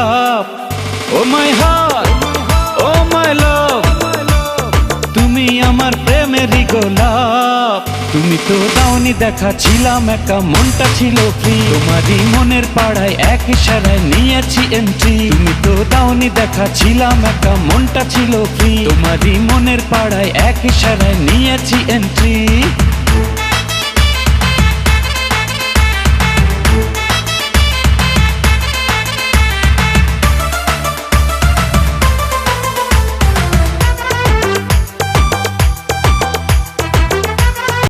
ভাব ও মাই হার ও মাই লাভ তুমি আমার প্রেমের গোলাপ। তুমি তো দাওনি দেখা ছিলাম একা মনটা ছিল ফ্রি তোমারই মনের পাড়ায় এক ইশারায় নিয়েছি এন্ট্রি তুমি তো দাওনি দেখা ছিলাম একা মনটা ছিল ফ্রি তোমারই মনের পাড়ায় এক ইশারায় নিয়েছি এন্ট্রি